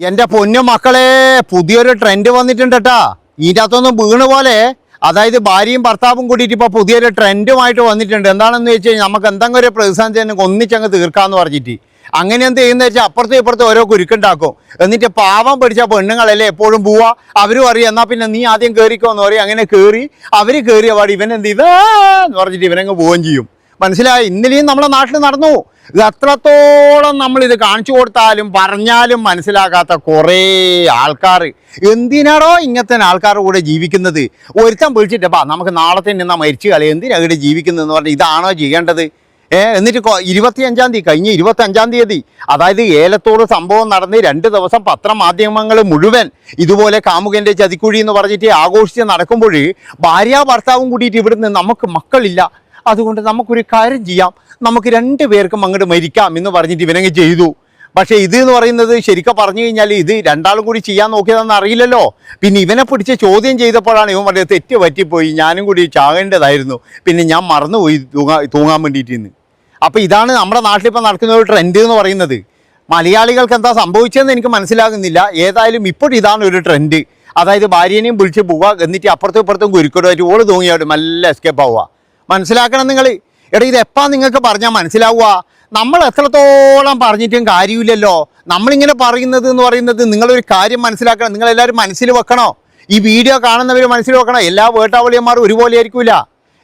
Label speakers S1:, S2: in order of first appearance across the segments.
S1: എന്റെ പൊന്നു മക്കളെ പുതിയൊരു ട്രെൻഡ് വന്നിട്ടുണ്ട് കേട്ടാ ഇതിന്റെ അകത്തൊന്നും വീണ് പോലെ അതായത് ഭാര്യയും ഭർത്താവും കൂടിയിട്ട് ഇപ്പൊ പുതിയൊരു ട്രെൻഡുമായിട്ട് വന്നിട്ടുണ്ട്. എന്താണെന്ന് വെച്ച് കഴിഞ്ഞാൽ നമുക്ക് എന്തെങ്കിലും ഒരു പ്രതിസന്ധി തന്നെ ഒന്നിച്ചങ്ങ് തീർക്കാന്ന് പറഞ്ഞിട്ട്. അങ്ങനെ എന്ത് ചെയ്യുന്ന വെച്ചാൽ അപ്പുറത്തും ഇപ്പുറത്തും ഓരോ കുരുക്കുണ്ടാക്കും. എന്നിട്ട് പാവം പിടിച്ച പെണ്ണുങ്ങളല്ലേ എപ്പോഴും പോവാ? അവരും അറിയാം എന്നാ പിന്നെ നീ ആദ്യം കയറിക്കോ എന്ന് പറയും. അങ്ങനെ കയറി അവർ കയറിയ പാടി എന്ത് ചെയ്താ? എന്ന് പറഞ്ഞിട്ട് ഇവനങ്ങ് പോവുകയും ചെയ്യും. മനസ്സിലായി? ഇന്നലെയും നമ്മുടെ നാട്ടിൽ നടന്നു. ഇത് നമ്മൾ ഇത് കാണിച്ചു കൊടുത്താലും പറഞ്ഞാലും മനസ്സിലാക്കാത്ത കുറേ ആൾക്കാർ. എന്തിനാണോ ഇങ്ങനത്തെ ആൾക്കാരുടെ കൂടെ ജീവിക്കുന്നത്? ഒരുത്തൻ വിളിച്ചിട്ട് ബാ നമുക്ക് നാളെ തന്നെ നിന്നാൽ മരിച്ചു കളി? എന്തിനാണ് ഇവിടെ ജീവിക്കുന്നതെന്ന് പറഞ്ഞാൽ ഇതാണോ ചെയ്യേണ്ടത്? ഏ എന്നിട്ട് കൊ- ഇരുപത്തി അഞ്ചാം തീയതി കഴിഞ്ഞ ഇരുപത്തി അഞ്ചാം തീയതി അതായത് ഏലത്തോട് സംഭവം നടന്ന് രണ്ട് ദിവസം പത്രമാധ്യമങ്ങൾ മുഴുവൻ ഇതുപോലെ കാമുകന്റെ ചതിക്കുഴി എന്ന് പറഞ്ഞിട്ട് ആഘോഷിച്ച് നടക്കുമ്പോൾ ഭാര്യ ഭർത്താവും കൂടിയിട്ട് ഇവിടുന്ന് നമുക്ക് മക്കളില്ല. അതുകൊണ്ട് നമുക്കൊരു കാര്യം ചെയ്യാം. നമുക്ക് രണ്ട് പേർക്കും അങ്ങോട്ട് മരിക്കാം എന്ന് പറഞ്ഞിട്ട് ഇവനങ്ങ് ചെയ്തു. പക്ഷേ ഇത് എന്ന് പറയുന്നത് ശരിക്കും പറഞ്ഞു കഴിഞ്ഞാൽ ഇത് രണ്ടാളും കൂടി ചെയ്യാൻ നോക്കിയതെന്ന് അറിയില്ലല്ലോ. പിന്നെ ഇവനെ പിടിച്ച് ചോദ്യം ചെയ്തപ്പോഴാണ് ഇവൻ പറഞ്ഞത് തെറ്റ് പറ്റിപ്പോയി ഞാനും കൂടി ചാകേണ്ടതായിരുന്നു. പിന്നെ ഞാൻ മറന്നുപോയി തൂങ്ങാ തൂങ്ങാൻ വേണ്ടിയിട്ട് ഇന്ന് അപ്പോൾ ഇതാണ് നമ്മുടെ നാട്ടിലിപ്പോൾ നടക്കുന്ന ഒരു ട്രെൻഡ് എന്ന് പറയുന്നത്. മലയാളികൾക്ക് എന്താ സംഭവിച്ചതെന്ന് എനിക്ക് മനസ്സിലാകുന്നില്ല. ഏതായാലും ഇപ്പോഴും ഇതാണ് ഒരു ട്രെൻഡ് അതായത് ഭാര്യനെയും വിളിച്ച് പോവുക എന്നിട്ട് അപ്പുറത്തും ഇപ്പുറത്തും കുരുക്കടുമായിട്ട് ഓൾ തൂങ്ങിയായിട്ട് നല്ല എസ്കേപ്പ് ആവുക. മനസ്സിലാക്കണം നിങ്ങൾ. എടാ ഇത് നിങ്ങൾക്ക് പറഞ്ഞാൽ മനസ്സിലാവുക? നമ്മൾ എത്രത്തോളം പറഞ്ഞിട്ടും കാര്യമില്ലല്ലോ. നമ്മളിങ്ങനെ പറയുന്നത് എന്ന് പറയുന്നത് നിങ്ങളൊരു കാര്യം മനസ്സിലാക്കണം. നിങ്ങളെല്ലാവരും മനസ്സിൽ വെക്കണോ? ഈ വീഡിയോ കാണുന്നവർ മനസ്സിൽ വെക്കണം? എല്ലാ വേട്ടാവളിയന്മാരും ഒരുപോലെ ആയിരിക്കില്ല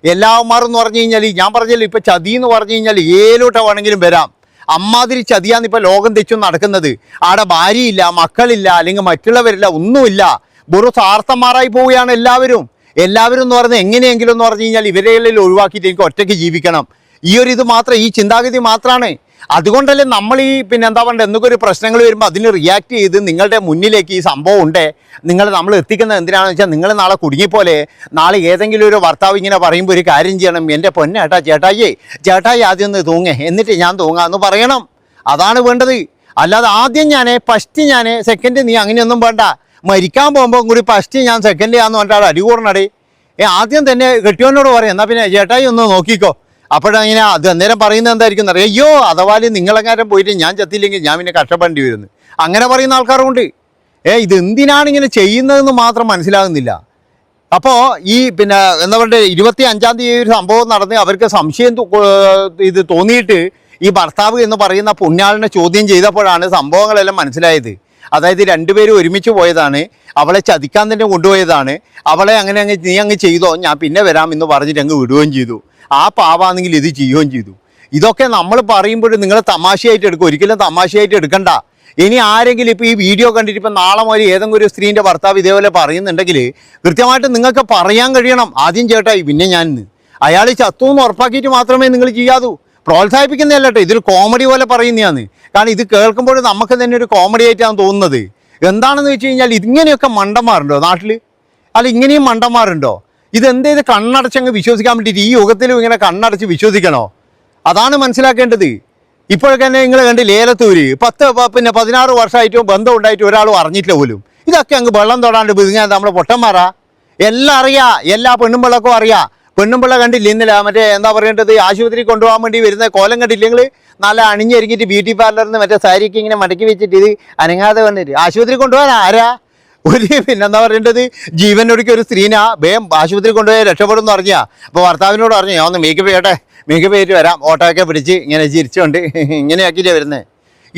S1: എല്ലാവന്മാരും എന്ന് പറഞ്ഞു കഴിഞ്ഞാൽ ഞാൻ പറഞ്ഞല്ലോ ഇപ്പോൾ ചതി എന്ന് പറഞ്ഞു കഴിഞ്ഞാൽ ഏലോട്ട വേണമെങ്കിലും വരാം. അമ്മാതിരി ചതിയാന്ന് ഇപ്പോൾ ലോകം തെച്ചും നടക്കുന്നത്. ആടെ ഭാര്യയില്ല മക്കളില്ല അല്ലെങ്കിൽ മറ്റുള്ളവരില്ല ഒന്നുമില്ല. വെറും സ്വാർത്ഥന്മാരായി പോവുകയാണ് എല്ലാവരും. എല്ലാവരും എന്ന് പറഞ്ഞാൽ എങ്ങനെയെങ്കിലും എന്ന് പറഞ്ഞു കഴിഞ്ഞാൽ ഇവരെല്ലാം ഒഴിവാക്കിയിട്ട് എനിക്ക് ഒറ്റയ്ക്ക് ജീവിക്കണം. ഈ ഒരു ഇത് മാത്രം ഈ ചിന്താഗതി മാത്രമാണ് അതുകൊണ്ടല്ലേ നമ്മൾ ഈ പിന്നെ എന്താ പറയുക എന്തൊക്കെ ഒരു പ്രശ്നങ്ങൾ വരുമ്പോൾ അതിന് റിയാക്ട് ചെയ്ത് നിങ്ങളുടെ മുന്നിലേക്ക് ഈ സംഭവം ഉണ്ട്. നിങ്ങൾ നമ്മൾ എത്തിക്കുന്നത് എന്തിനാണെന്ന് വെച്ചാൽ നിങ്ങൾ നാളെ കുടുങ്ങിപ്പോലെ നാളെ ഏതെങ്കിലും ഒരു ഭർത്താവ് ഇങ്ങനെ പറയുമ്പോൾ ഒരു കാര്യം ചെയ്യണം. എന്റെ പൊന്നേട്ടാ ചേട്ടായിയേ ചേട്ടായി ആദ്യം ഒന്ന് തൂങ്ങേ. എന്നിട്ട് ഞാൻ തൂങ്ങാമെന്ന് പറയണം. അതാണ് വേണ്ടത്. അല്ലാതെ ആദ്യം ഞാൻ ഫസ്റ്റ് ഞാൻ സെക്കൻഡ് നീ അങ്ങനെയൊന്നും വേണ്ട. മരിക്കാൻ പോകുമ്പോൾ കൂടി ഫസ്റ്റ് ഞാൻ സെക്കൻഡ് ചെയ്യാന്ന് പറഞ്ഞാൽ അടി കൂടണടി. ഏ ആദ്യം തന്നെ കെട്ടിയോനോട് പറയും എന്നാൽ പിന്നെ ചേട്ടായി ഒന്ന് നോക്കിക്കോ. അപ്പോഴങ്ങനെ അത് അന്നേരം പറയുന്നത് എന്തായിരിക്കും എന്നറിയാം അയ്യോ അഥവാ നിങ്ങളെങ്ങാരം പോയിട്ട് ഞാൻ ചത്തില്ലെങ്കിൽ ഞാൻ പിന്നെ കഷ്ടപ്പെടേണ്ടി വരുന്നു. അങ്ങനെ പറയുന്ന ആൾക്കാരുണ്ട്. ഏ ഇത് എന്തിനാണ് ഇങ്ങനെ ചെയ്യുന്നതെന്ന് മാത്രം മനസ്സിലാകുന്നില്ല. അപ്പോൾ ഈ പിന്നെ എന്താ പറയുക ഇരുപത്തി അഞ്ചാം തീയതി ഒരു സംഭവം നടന്ന് അവർക്ക് സംശയം ഇത് തോന്നിയിട്ട് ഈ ഭർത്താവ് എന്ന് പറയുന്ന പുണ്യാളിനെ ചോദ്യം ചെയ്തപ്പോഴാണ് സംഭവങ്ങളെല്ലാം മനസ്സിലായത്. അതായത് രണ്ടുപേരും ഒരുമിച്ച് പോയതാണ്. അവളെ ചതിക്കാൻ തന്നെ കൊണ്ടുപോയതാണ്. അവളെ അങ്ങനെ അങ്ങ് നീ അങ്ങ് ചെയ്തോ ഞാൻ പിന്നെ വരാം എന്ന് പറഞ്ഞിട്ട് അങ്ങ് വിടുകയും ചെയ്തു. ആ പാവാണെങ്കിൽ ഇത് ചെയ്യുകയും ചെയ്തു. ഇതൊക്കെ നമ്മൾ പറയുമ്പോൾ നിങ്ങൾ തമാശയായിട്ട് എടുക്കും. ഒരിക്കലും തമാശയായിട്ട് എടുക്കണ്ട. ഇനി ആരെങ്കിലും ഇപ്പോൾ ഈ വീഡിയോ കണ്ടിട്ട് ഇപ്പം നാളെ മുതൽ ഏതെങ്കിലും ഒരു സ്ത്രീന്റെ ഭർത്താവ് ഇതേപോലെ പറയുന്നുണ്ടെങ്കിൽ കൃത്യമായിട്ട് നിങ്ങൾക്ക് പറയാൻ കഴിയണം. ആദ്യം ചേട്ടായി പിന്നെ ഞാൻ അയാൾ ചത്തു എന്ന് ഉറപ്പാക്കിയിട്ട് മാത്രമേ നിങ്ങൾ ചെയ്യാതൂ. പ്രോത്സാഹിപ്പിക്കുന്നതല്ല കേട്ടോ. ഇതൊരു കോമഡി പോലെ പറയുന്നതാണ്. കാരണം ഇത് കേൾക്കുമ്പോൾ നമുക്ക് തന്നെ ഒരു കോമഡി ആയിട്ടാണ് തോന്നുന്നത്. എന്താണെന്ന് വെച്ച് കഴിഞ്ഞാൽ ഇങ്ങനെയൊക്കെ മണ്ടന്മാരുണ്ടോ നാട്ടിൽ അല്ല ഇങ്ങനെയും മണ്ടന്മാരുണ്ടോ? ഇതെന്തേ ഇത് കണ്ണടച്ചങ്ങ് വിശ്വസിക്കാൻ വേണ്ടിയിട്ട് ഈ യുഗത്തിലും ഇങ്ങനെ കണ്ണടച്ച് വിശ്വസിക്കണോ? അതാണ് മനസ്സിലാക്കേണ്ടത്. ഇപ്പോഴൊക്കെ തന്നെ നിങ്ങൾ കണ്ട് ലേലത്തൂര്. പത്ത് പിന്നെ പതിനാറ് വർഷമായിട്ടും ബന്ധം ഉണ്ടായിട്ട് ഒരാളും അറിഞ്ഞിട്ടില്ല പോലും. ഇതൊക്കെ അങ്ങ് വെള്ളം തൊടാണ്ട് പിതുങ്ങാൻ നമ്മളെ പൊട്ടന്മാരാ? എല്ലാം അറിയാം. എല്ലാ പെണ്ണും വെള്ളക്കും അറിയാ. പെണ്ണുമ്പിള്ള കണ്ടില്ല ഇന്നലെ? മറ്റേ എന്താ പറയേണ്ടത്? ആശുപത്രി കൊണ്ടുപോകാൻ വേണ്ടി വരുന്ന കോലം കണ്ടില്ലെങ്കിൽ നല്ല അണിഞ്ഞൊരുങ്ങിയിട്ട് ബ്യൂട്ടി പാർലറിൽ നിന്ന് മറ്റേ സാരിക്ക് ഇങ്ങനെ മടക്കി വെച്ചിട്ട് ഇത് അനങ്ങാതെ വന്നിട്ട്. ആശുപത്രി കൊണ്ടുപോകാൻ ആരാ? ഒരു പിന്നെന്താ പറയേണ്ടത്? ജീവനൊടുക്കി ഒരു സ്ത്രീനാ. വേം ആശുപത്രി കൊണ്ടുപോയി രക്ഷപ്പെടും എന്ന് അപ്പോൾ ഭർത്താവിനോട് പറഞ്ഞു ഞാൻ ഒന്ന് മേക്കപ്പ് ചെയ്യട്ടെ. മേക്കപ്പ് ചെയ്തിട്ട് വരാം. ഓട്ടോയൊക്കെ പിടിച്ച് ഇങ്ങനെ ചിരിച്ചുകൊണ്ട് ഇങ്ങനെയാക്കിയിട്ടേ വരുന്നത്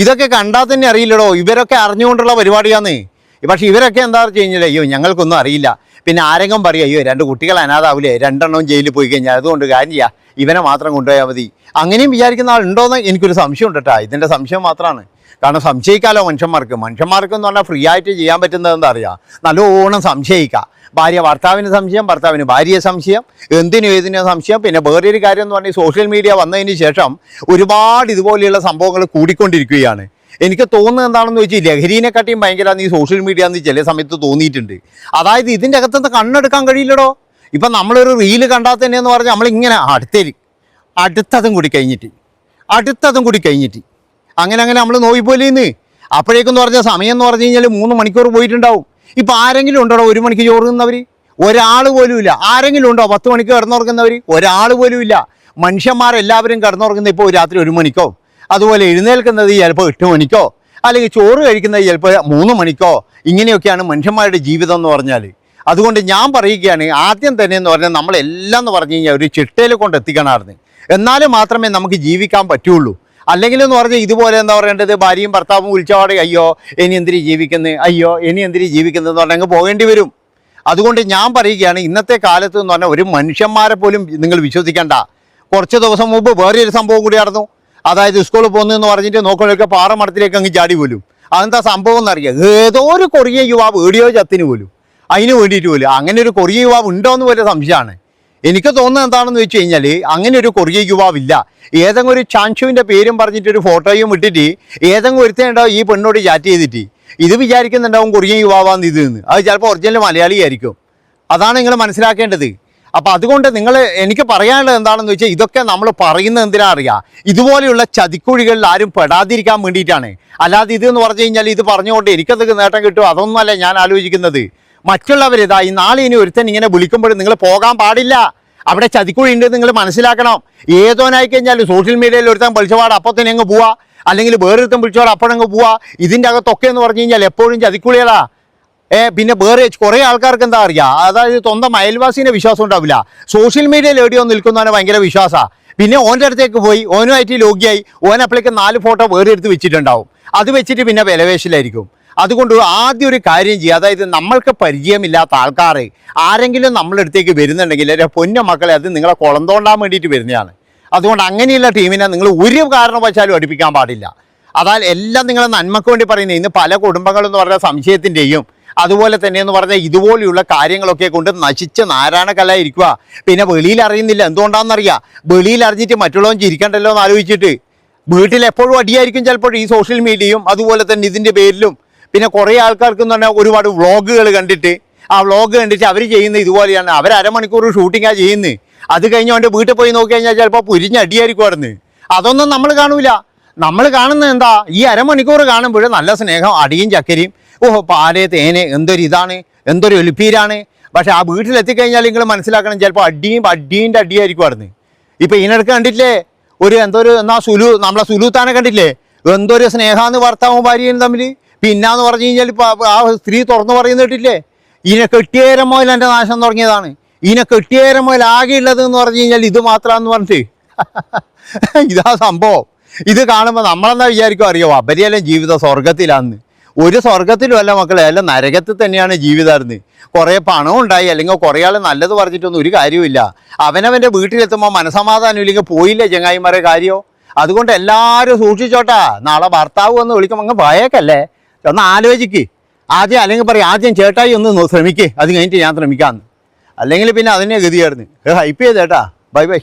S1: ഇതൊക്കെ കണ്ടാൽ തന്നെ അറിയില്ലടോ. ഇവരൊക്കെ അറിഞ്ഞുകൊണ്ടുള്ള പരിപാടിയാന്ന്. പക്ഷെ ഇവരൊക്കെ എന്താ വെച്ച് കഴിഞ്ഞാൽ അയ്യോ ഞങ്ങൾക്കൊന്നും അറിയില്ല. പിന്നെ ആരെങ്കിലും പറയും അയ്യോ രണ്ട് കുട്ടികൾ അനാഥാവില്ലേ രണ്ടെണ്ണവും ജയിലിൽ പോയി കഴിഞ്ഞാൽ അതുകൊണ്ട് കാര്യം ചെയ്യാം ഇവനെ മാത്രം കൊണ്ടുപോയാൽ മതി. അങ്ങനെയും വിചാരിക്കുന്ന ആളുണ്ടോയെന്ന് എനിക്കൊരു സംശയം ഉണ്ട് കേട്ടോ ഇതിന്റെ സംശയം മാത്രമാണ്. കാരണം സംശയിക്കാലോ മനുഷ്യന്മാർക്ക്. മനുഷ്യന്മാർക്ക് എന്ന് പറഞ്ഞാൽ ഫ്രീ ആയിട്ട് ചെയ്യാൻ പറ്റുന്നത് എന്താ അറിയാം? നല്ലോണം സംശയിക്കാം ഭാര്യ ഭർത്താവിന് സംശയം ഭർത്താവിന് ഭാര്യയെ സംശയം എന്തിനും ഏതിനും സംശയം. പിന്നെ വേറൊരു കാര്യം എന്ന് പറഞ്ഞാൽ സോഷ്യൽ മീഡിയ വന്നതിന് ശേഷം ഒരുപാട് ഇതുപോലെയുള്ള സംഭവങ്ങൾ കൂടിക്കൊണ്ടിരിക്കുകയാണ്. എനിക്ക് തോന്നുന്നത് എന്താണെന്ന് വെച്ചാൽ ലഹരീനെക്കാട്ടിയും ഭയങ്കര ഈ സോഷ്യൽ മീഡിയ എന്ന് ചില സമയത്ത് തോന്നിയിട്ടുണ്ട്. അതായത് ഇതിന്റെ അകത്തുനിന്ന് കണ്ണെടുക്കാൻ കഴിയില്ലടോ? ഇപ്പം നമ്മളൊരു റീൽ കണ്ടാൽ തന്നെ എന്ന് പറഞ്ഞാൽ നമ്മളിങ്ങനെ അടുത്തേരി അടുത്തതും കൂടി കഴിഞ്ഞിട്ട് അടുത്തതും കൂടി കഴിഞ്ഞിട്ട്. അങ്ങനെ അങ്ങനെ നമ്മൾ നോയിപ്പോയില്ലേന്ന് അപ്പോഴേക്കെന്ന് പറഞ്ഞാൽ സമയം എന്ന് പറഞ്ഞു കഴിഞ്ഞാൽ മൂന്ന് മണിക്കൂർ പോയിട്ടുണ്ടാവും. ഇപ്പം ആരെങ്കിലും ഉണ്ടോ ഒരു മണിക്ക് ചോറ് നിന്നവർ ഒരാൾ പോലും ഇല്ല. ആരെങ്കിലും ഉണ്ടോ? പത്ത് മണിക്ക് കിടന്നുറങ്ങുന്നവർ ഒരാൾ പോലും ഇല്ല. മനുഷ്യന്മാരെല്ലാവരും കിടന്നുറങ്ങുന്ന ഇപ്പോൾ രാത്രി ഒരു മണിക്കോ? അതുപോലെ എഴുന്നേൽക്കുന്നത് ചിലപ്പോൾ എട്ട് മണിക്കോ അല്ലെങ്കിൽ ചോറ് കഴിക്കുന്നത് ചിലപ്പോൾ മൂന്ന് മണിക്കോ ഇങ്ങനെയൊക്കെയാണ് മനുഷ്യന്മാരുടെ ജീവിതം എന്ന് പറഞ്ഞാൽ. അതുകൊണ്ട് ഞാൻ പറയുകയാണ് ആദ്യം തന്നെ എന്ന് പറഞ്ഞാൽ നമ്മളെല്ലാം എന്ന് പറഞ്ഞു കഴിഞ്ഞാൽ ഒരു ചിട്ടയിൽ കൊണ്ട് എത്തിക്കണമായിരുന്നു. എന്നാൽ മാത്രമേ നമുക്ക് ജീവിക്കാൻ പറ്റുള്ളൂ. അല്ലെങ്കിൽ എന്ന് പറഞ്ഞാൽ ഇതുപോലെ എന്താ പറയേണ്ടത്? ഭാര്യയും ഭർത്താവും വിളിച്ചപാടെ അയ്യോ ഇനി എന്തിരി ജീവിക്കുന്നത് അയ്യോ ഇനി എന്തിരി ജീവിക്കുന്നത് എന്ന് പറഞ്ഞാൽ അങ്ങ് പോകേണ്ടി വരും. അതുകൊണ്ട് ഞാൻ പറയുകയാണ് ഇന്നത്തെ കാലത്ത് എന്ന് പറഞ്ഞാൽ ഒരു മനുഷ്യന്മാരെ പോലും നിങ്ങൾ വിശ്വസിക്കേണ്ട. കുറച്ച് ദിവസം മുമ്പ് ഒരു സംഭവം കൂടി നടന്നു. അതായത് സ്കൂളിൽ പോകുന്നതെന്ന് പറഞ്ഞിട്ട് നോക്കുമ്പോഴൊക്കെ പാറമടത്തിലേക്ക് അങ്ങ് ചാടി പോലും. അതെന്താ സംഭവം എന്നറിയാം? ഏതോ ഒരു കൊറിയ യുവാവ് ഏടിയോ ചത്തിന് പോലും. അതിന് വേണ്ടിയിട്ട് പോലും. അങ്ങനെ ഒരു കൊറിയ യുവാവ് ഉണ്ടോ എന്ന് പോലെ സംശയമാണ്. എനിക്ക് തോന്നുന്നത് എന്താണെന്ന് വെച്ച് കഴിഞ്ഞാൽ അങ്ങനെ ഒരു കൊറിയ യുവാവില്ല ഏതെങ്കിലും ഒരു ചാൻഷുവിന്റെ പേരും പറഞ്ഞിട്ട് ഒരു ഫോട്ടോയും ഇട്ടിട്ട് ഏതെങ്കിലും ഒരുത്തേണ്ടാവും ഈ പെണ്ണോട് ചാറ്റ് ചെയ്തിട്ട്? ഇത് വിചാരിക്കുന്നുണ്ടാവും കൊറിയ യുവാവാന്ന് ഇത് അത് ചിലപ്പോൾ ഒറിജിനൽ മലയാളിയായിരിക്കും. അതാണ് നിങ്ങൾ മനസ്സിലാക്കേണ്ടത്. അപ്പോൾ അതുകൊണ്ട് നിങ്ങൾ എനിക്ക് പറയാനുള്ളത് എന്താണെന്ന് വെച്ചാൽ ഇതൊക്കെ നമ്മൾ പറയുന്നത് എന്തിനാ അറിയാം? ഇതുപോലെയുള്ള ചതിക്കുഴികളിൽ ആരും പെടാതിരിക്കാൻ വേണ്ടിയിട്ടാണ്. അല്ലാതെ ഇത് എന്ന് പറഞ്ഞു കഴിഞ്ഞാൽ ഇത് പറഞ്ഞുകൊണ്ട് എനിക്കത് നേട്ടം കിട്ടും. അതൊന്നുമല്ല ഞാൻ ആലോചിക്കുന്നത്. മറ്റുള്ളവർ ഇതാ ഈ നാളെ ഇനി ഒരുത്തൻ ഇങ്ങനെ വിളിക്കുമ്പോഴും നിങ്ങൾ പോകാൻ പാടില്ല. അവിടെ ചതിക്കുഴി ഉണ്ട് നിങ്ങൾ മനസ്സിലാക്കണം. ഏതോനായി കഴിഞ്ഞാൽ സോഷ്യൽ മീഡിയയിൽ ഒരുത്തൻ വിളിച്ചപാട് അപ്പോൾ തന്നെ അങ്ങ് പോവാ. അല്ലെങ്കിൽ വേറൊരുത്തൻ വിളിച്ചപാട് അപ്പോഴങ്ങ് പോവാ. ഇതിന്റെ അകത്തൊക്കെ എന്ന് പറഞ്ഞു കഴിഞ്ഞാൽ എപ്പോഴും ചതിക്കുഴികളാ. ഏ പിന്നെ വേറെ കുറേ ആൾക്കാർക്ക് എന്താ അറിയാം? അതായത് സ്വന്തം അയൽവാസിനെ വിശ്വാസം ഉണ്ടാവില്ല. സോഷ്യൽ മീഡിയയിൽ എവിടെയോ നിൽക്കുന്നവനെ ഭയങ്കര വിശ്വാസമാണ് പിന്നെ ഓന്റെ അടുത്തേക്ക് പോയി ഓനുമായിട്ട് ലോഗിയായി ഓൻ അപ്പോഴേക്ക് നാല് ഫോട്ടോ വേറെ എടുത്ത് വെച്ചിട്ടുണ്ടാവും. അത് വെച്ചിട്ട് പിന്നെ വിലവേശലായിരിക്കും അതുകൊണ്ട് ആദ്യം ഒരു കാര്യം ചെയ്യുക അതായത് നമ്മൾക്ക് പരിചയമില്ലാത്ത ആൾക്കാർ ആരെങ്കിലും നമ്മളെ അടുത്തേക്ക് വരുന്നുണ്ടെങ്കിൽ എന്റെ പൊന്ന മക്കളെ അത് നിങ്ങളെ കുളം തോണ്ടാൻ വേണ്ടിയിട്ട് വരുന്നതാണ്. അതുകൊണ്ട് അങ്ങനെയുള്ള ടീമിനെ നിങ്ങൾ ഒരു കാരണവശാലും അടുപ്പിക്കാൻ പാടില്ല. അതാൽ എല്ലാം നിങ്ങളെ നന്മക്ക് വേണ്ടി പറയുന്നത് ഇന്ന് പല കുടുംബങ്ങളും എന്ന് പറഞ്ഞ സംശയത്തിന്റെയും അതുപോലെ തന്നെ എന്ന് പറഞ്ഞാൽ ഇതുപോലെയുള്ള കാര്യങ്ങളൊക്കെ കൊണ്ട് നശിച്ച നാരായണക്കല്ലായിരിക്കുക പിന്നെ വെളിയിൽ അറിയുന്നില്ല. എന്തുകൊണ്ടാണെന്നറിയാം? വെളിയിൽ അറിഞ്ഞിട്ട് മറ്റുള്ളവൻ ചിരിക്കണ്ടല്ലോ എന്ന് ആലോചിച്ചിട്ട്. വീട്ടിൽ എപ്പോഴും അടിയായിരിക്കും ചിലപ്പോൾ ഈ സോഷ്യൽ മീഡിയയും അതുപോലെ തന്നെ ഇതിന്റെ പേരിലും. പിന്നെ കുറേ ആൾക്കാർക്ക് എന്ന് പറഞ്ഞാൽ ഒരുപാട് വ്ളോഗുകൾ കണ്ടിട്ട്. ആ വ്ളോഗ് കണ്ടിട്ട് അവർ ചെയ്യുന്നത് ഇതുപോലെയാണ്. അവർ അരമണിക്കൂർ ഷൂട്ടിങ്ങാണ് ചെയ്യുന്നത്. അത് കഴിഞ്ഞ് അവന്റെ വീട്ടിൽ പോയി നോക്കി കഴിഞ്ഞാൽ ചിലപ്പോൾ പുരിഞ്ഞ് അടിയായിരിക്കും അവിടുന്ന് അതൊന്നും നമ്മൾ കാണൂല. നമ്മൾ കാണുന്നത് എന്താ? ഈ അരമണിക്കൂർ കാണുമ്പോൾ നല്ല സ്നേഹം അടിയും ചക്കരിയും. ഓഹോ പാൽ തേന് എന്തൊരു ഇതാണ്? എന്തൊരു ഒലിപ്പീരാണ് പക്ഷെ ആ വീട്ടിലെത്തിക്കഴിഞ്ഞാൽ നിങ്ങൾ മനസ്സിലാക്കണം ചിലപ്പോൾ അടിയും അടീന്റെ അടിയായിരിക്കും അവിടുന്ന്. ഇപ്പം ഇതിനിടക്ക് കണ്ടിട്ടില്ലേ? ഒരു എന്തോ ഒരു എന്നാ സുലു നമ്മളെ സുലുത്താനെ കണ്ടില്ലേ എന്തൊരു സ്നേഹമാണ് ഭർത്താവും ഭാര്യയും തമ്മിൽ. പിന്നാന്ന് പറഞ്ഞു കഴിഞ്ഞാൽ ഇപ്പം ആ സ്ത്രീ തുറന്നു പറയുന്ന കേട്ടില്ലേ ഇതിനെ കെട്ടിയേരം മുതൽ എന്റെ നാശം തുടങ്ങിയതാണ്. ഇതിനെ കെട്ടിയേരം ആകെ ഉള്ളത് എന്ന് പറഞ്ഞു കഴിഞ്ഞാൽ ഇത് മാത്രമാണെന്ന് പറഞ്ഞിട്ട്. ഇതാ സംഭവം. ഇത് കാണുമ്പോൾ നമ്മളെന്താ വിചാരിക്കും? അറിയോ? അപരിയെല്ലാം ജീവിതം സ്വർഗത്തിലാന്ന് ഒരു സ്വർഗത്തിലും അല്ല മക്കളെ അല്ല നരകത്തിൽ തന്നെയാണ് ജീവിതമായിരുന്നു കുറേ പണം ഉണ്ടായി. അല്ലെങ്കിൽ കുറേ ആൾ നല്ലത് പറഞ്ഞിട്ടൊന്നും ഒരു കാര്യമില്ല അവനവന്റെ വീട്ടിലെത്തുമ്പോൾ മനസമാധാനം ഇല്ലെങ്കിൽ പോയില്ലേ ചങ്ങായിമാരെ കാര്യമോ അതുകൊണ്ട് എല്ലാവരും സൂക്ഷിച്ചോട്ടാ. നാളെ ഭർത്താവ് വന്ന് വിളിക്കുമ്പോൾ അങ്ങ് ഭയക്കല്ലേ? ഒന്ന് ആലോചിക്ക്. ആദ്യം അല്ലെങ്കിൽ പറയും ആദ്യം ചേട്ടായി ഒന്ന് ശ്രമിക്ക്. അത് കഴിഞ്ഞിട്ട് ഞാൻ ശ്രമിക്കാമെന്ന് അല്ലെങ്കിൽ പിന്നെ അതിനെ ഗതിയായിരുന്നു ഹൈപ്പ് ചെയ്തേട്ടാ. Bye bye.